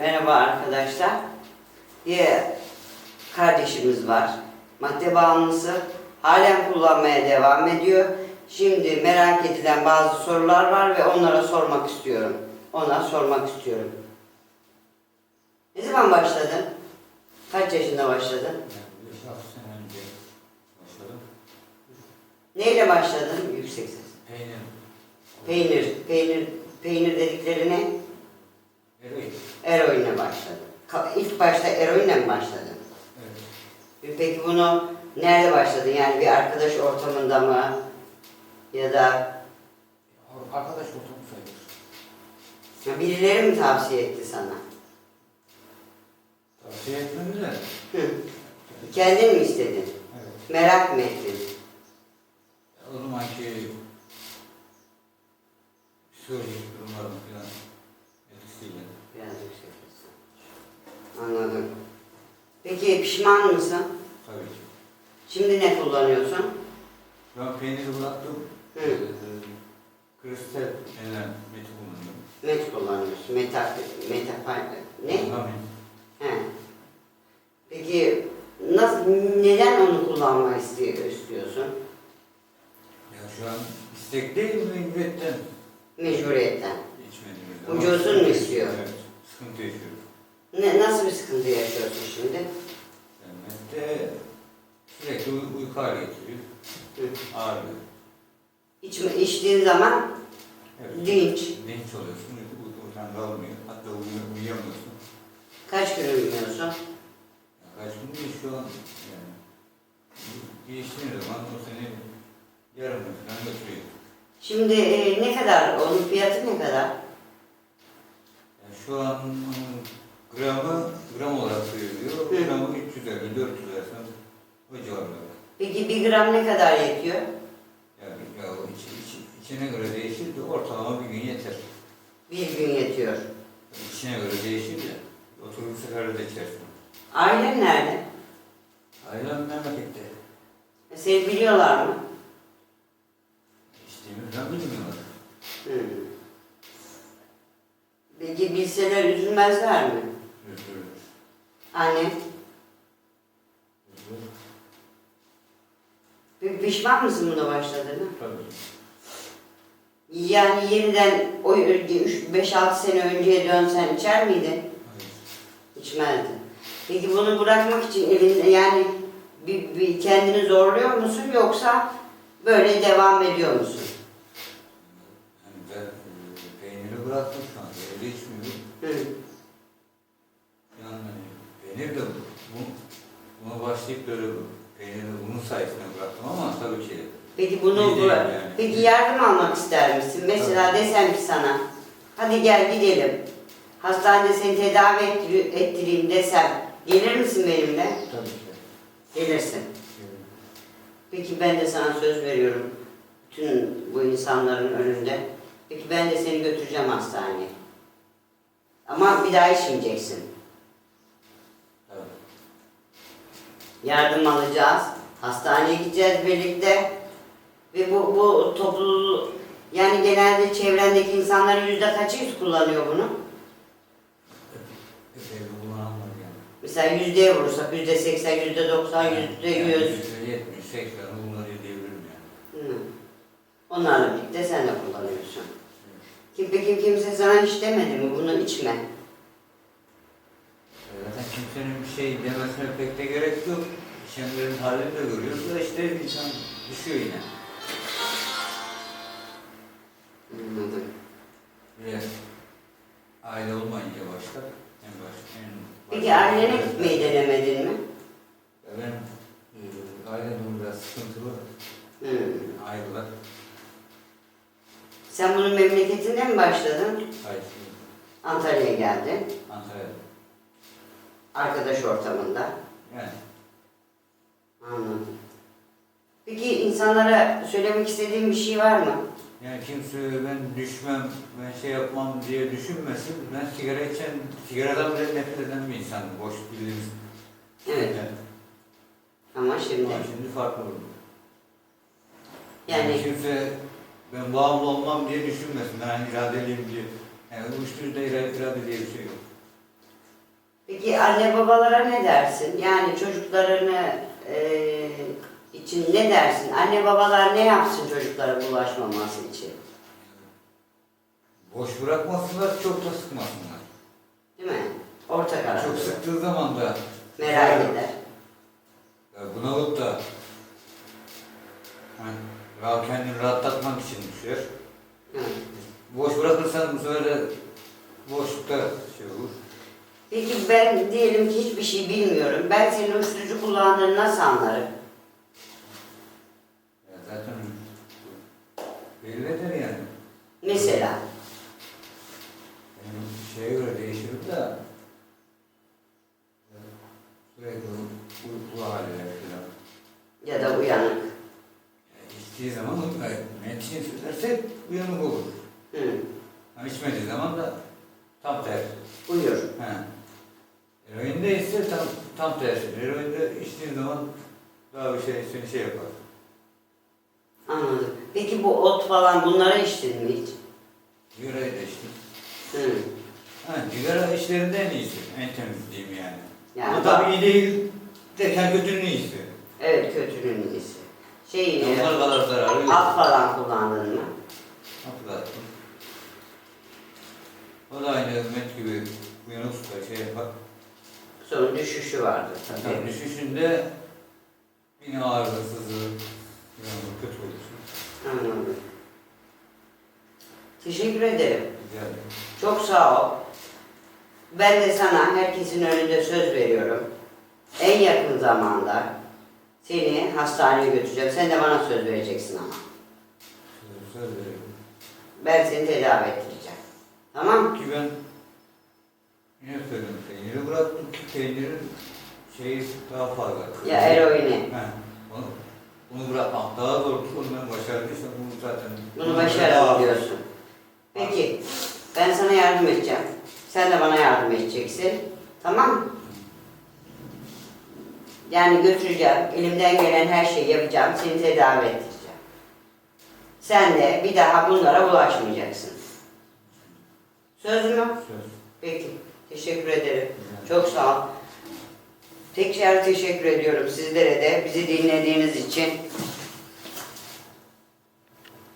Merhaba arkadaşlar. Bir kardeşimiz var. Madde bağımlısı. Halen kullanmaya devam ediyor. Şimdi merak edilen bazı sorular var ve onlara sormak istiyorum. Ona sormak istiyorum. Ne zaman başladın? Kaç yaşında başladın? Yani 5-6 sene önce başladım. Neyle başladın? Yüksek ses. Peynir. Peynir. Peynir, peynir dedikleri ne? Eroin. Eroinle başladın. Ka- İlk başta eroinle mi başladın? Evet. Peki bunu nerede başladın? Yani bir arkadaş ortamında mı? Ya da Arkadaş ortamı sayılır. birileri mi tavsiye etti sana? Tavsiye etmedi de. Hı. Kendin mi istedin? Evet. Merak mı ettin? O zamanki psikolojik durumlarım falan etkisiyle. Biraz yüksek ses. Anladım. Peki pişman mısın? Tabii ki. Şimdi ne kullanıyorsun? Ben peyniri bıraktım. Hı. Ee, kristal denilen meti kullanıyorum. Met kullanıyorsun. Metak, metafay, ne? Amin. He. Peki nasıl, neden onu kullanmak istiyor, istiyorsun? Ya şu an istek değil mi mecburiyetten Mecburiyetten. içmediğimiz Vücudun mu istiyor? Evet. Sıkıntı yaşıyorum. Ne, nasıl bir sıkıntı yaşıyorsun şimdi? De sürekli uy- uyku hali getiriyor. Ağrıyor. İçme, içtiğin zaman Evet. dinç. Dinç oluyorsun, uyku, uyku uykudan kalmıyor. Hatta uyu, uyuyamıyorsun. Kaç gün uyumuyorsun? Ya kaç gün değil şu an yani. Geçtiğin zaman o seni yarım gün falan götürüyor. Şimdi e, ne kadar, onun fiyatı ne kadar? Yani şu an ıı, gramı gram olarak veriliyor. Hı. Gramı 350, 400 arasında o civarlarda. Peki bir gram ne kadar yetiyor? Yani ya o içi, içi, içine göre değişir de ortalama bir gün yeter. Bir gün yetiyor. İçine göre değişir de oturup seferde içersin. Ailen nerede? Ailem memlekette. E, Seni biliyorlar mı? İçtiğimi falan bilmiyorlar. Hı. Peki bilseler üzülmezler mi? Anne, Üzülür. bir pişman mısın buna başladığına? Tabii. Yani yeniden o 5-6 sene önceye dönsen içer miydin? Hayır. İçmezdin. Peki bunu bırakmak için elinde yani bir, bir kendini zorluyor musun yoksa böyle devam ediyor musun? Yani ben e, peyniri bıraktım şu an. Evde içmiyorum. Hı. Peynir de bu. bu buna başlayıp böyle bu peyniri bunun sayesinde bıraktım ama tabii ki Peki bunu bıra- yani. Peki yardım almak ister misin? Mesela desem ki sana hadi gel gidelim. Hastanede seni tedavi ettiri- ettireyim desem gelir misin benimle? tabii ki. Gelirsin. Peki ben de sana söz veriyorum. Bütün bu insanların önünde. Peki ben de seni götüreceğim hastaneye. Ama bir daha içmeyeceksin. Tabii. Yardım alacağız. Hastaneye gideceğiz birlikte. Ve bu, bu topluluğu yani genelde çevrendeki insanların yüzde kaçı kullanıyor bunu? Mesela yüzdeye vurursak yüzde seksen, yüzde doksan, yüzde yüz. yüzde yetmiş, seksen bunları diyebilirim yani. Hı. Onlarla birlikte sen de kullanıyorsun. Kim, peki kimse sana hiç demedi mi bunu içme? Bir şey demesine pek de gerek yok. İçenlerin halini de görüyoruz da işte insan düşüyor yine. Anladım. De aile olmayınca başka en baş en Peki başta- ailene gitmeyi denemedin mi? Ben e, aile durumu biraz sıkıntılı. Hı. Ayrılar. Sen bunun memleketinde mi başladın? Hayır. Antalya'ya geldin. Antalya'da. Arkadaş ortamında. Yani Anladım. Peki insanlara söylemek istediğin bir şey var mı? Yani kimse ben düşmem, ben şey yapmam diye düşünmesin. Ben sigara içen, sigaradan bile nefret eden bir insanım. Boş bildiğimiz. Evet. Yani, Ama şimdi ama şimdi farklı oldu. yani kimse ben bağımlı olmam diye düşünmesin. Ben iradeliyim diye. Yani uyuşturucuda ira- irade diye bir şey yok. Peki anne babalara ne dersin? Yani çocuklarını e, için ne dersin? Anne babalar ne yapsın çocuklara bulaşmaması için? Boş bırakmasınlar, çok da sıkmasınlar. Değil mi? Orta karar. Çok sıktığı zaman da Merak eder. Ya bunalıp da hani, rahat kendini rahatlatmak için düşer. Hı. Boş bırakırsan bu sefer de boşlukta şey olur. Peki ben diyelim ki hiçbir şey bilmiyorum. Ben senin uyuşturucu kullandığını nasıl anlarım? Ya zaten belli eder yani. Mesela. Benim şeye göre değişir de sürekli uykulu halde falan. Ya da uyanık. Yani içtiği zaman menteşe söylersek uyanık olur. Hı. Ama içmediği zaman da tam tersi. Uyur. He. Eroinde ise tam, tam tersi. Eroinde içtiğin zaman daha bir şey seni şey yapar. Anladım. Peki bu ot falan bunları içtin mi hiç? Sigarayı da içtim. Hı. Ha, sigara işlerinde en iyisi. En temiz diyeyim yani. Yani Ama tabii iyi değil derken kötünün iyisi. Evet kötünün iyisi. Şey, e, Onlar kadar zararı yok. hap falan kullandın mı? Hatırlattım. O da aynı hizmet gibi uyanık tutar, şey yapar. Sonra düşüşü vardı Tabii tabii. düşüşünde yine ağrı, sızı, uyanık kötü. Anladım. Teşekkür ederim. Rica ederim. Çok sağ ol. Ben de sana herkesin önünde söz veriyorum. En yakın zamanda seni hastaneye götüreceğim. Sen de bana söz vereceksin ama. Söz- veriyorum. Ben seni tedavi ettireceğim. Tamam? Ki ben yine söyledim peyniri bıraktım ki peynirin şeyi daha fazla. Ya eroini. He, onu, bunu bırakmak daha zor. Onu ben başardıysam bunu zaten... Bunu başaralım diyorsun. Peki. Ben sana yardım edeceğim. Sen de bana yardım edeceksin. Tamam mı? Yani götüreceğim. Elimden gelen her şeyi yapacağım. Seni tedavi ettireceğim. Sen de bir daha bunlara bulaşmayacaksın. Söz mü? Söz. Peki. Teşekkür ederim. Çok sağ ol. Tekrar teşekkür ediyorum sizlere de bizi dinlediğiniz için.